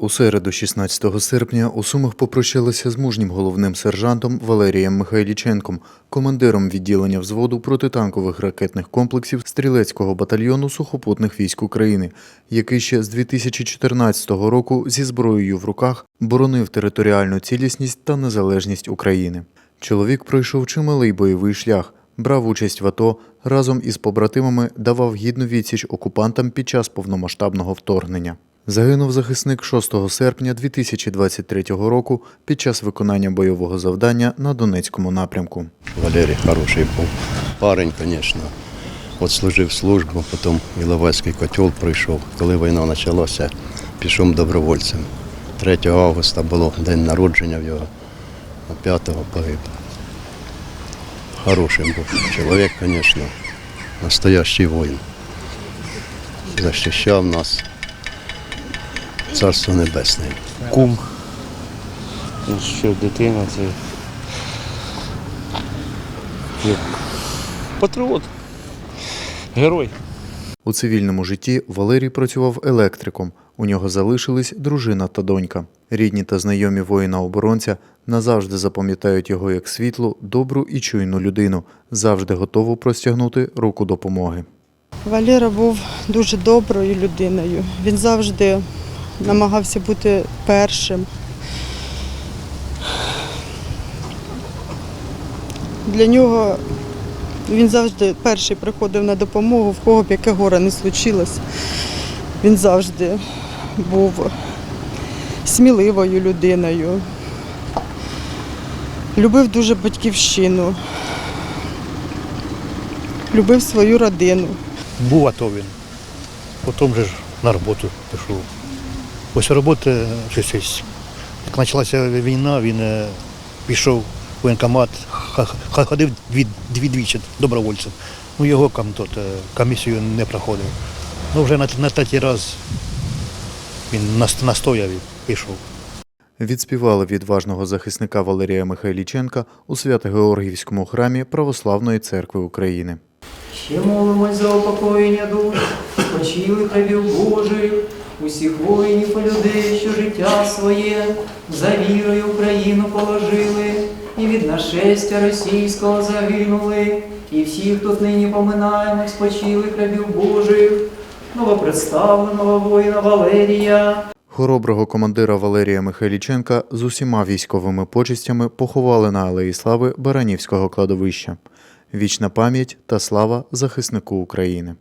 У середу, 16 серпня, у Сумах попрощалися з мужнім головним сержантом Валерієм Михайліченком, командиром відділення взводу протитанкових ракетних комплексів стрілецького батальйону сухопутних військ України, який ще з 2014 року зі зброєю в руках боронив територіальну цілісність та незалежність України. Чоловік пройшов чималий бойовий шлях, брав участь в АТО, разом із побратимами давав гідну відсіч окупантам під час повномасштабного вторгнення. Загинув захисник 6 серпня 2023 року під час виконання бойового завдання на Донецькому напрямку. Валерий хороший був. Парень, звісно. От служив службу, потім Іловайський котел прийшов. Коли війна почалася, пішов добровольцем. 3 августа було день народження в його, а 5-го погиб. Хороший був чоловік, звісно, настоящий воїн. Захищав нас. Царство Небесне. кум. Ну, Що дитина це. Як патріот. Герой. У цивільному житті Валерій працював електриком. У нього залишились дружина та донька. Рідні та знайомі воїна-оборонця назавжди запам'ятають його як світлу, добру і чуйну людину, завжди готову простягнути руку допомоги. Валера був дуже доброю людиною. Він завжди намагався бути першим. Для нього він завжди перший приходив на допомогу, в кого б яке горе не случилось. Він завжди був сміливою людиною. Любив дуже батьківщину, любив свою родину. Був АТО він. Потім же ж на роботу пішов. Після роботи, щось, щось, як почалася війна, він е, пішов в воєнкомат, ходив дві, дві двічі добровольцем. Ну, його тут, е, комісію не проходив. Ну, вже на, на третій раз він настояв і пішов. Відспівали відважного захисника Валерія Михайліченка у Свято-Георгіївському храмі Православної церкви України. Ще молимось за упокоєння душ, спочилих рабів Божих, усіх воїнів і людей, що життя своє за вірою Україну положили, і від нашестя російського загинули, і всіх тут нині поминаємо спочилих рабів Божих, новопредставленого воїна Валерія. Хороброго командира Валерія Михайліченка з усіма військовими почестями поховали на Алеї Слави Баранівського кладовища. Вічна пам'ять та слава захиснику України.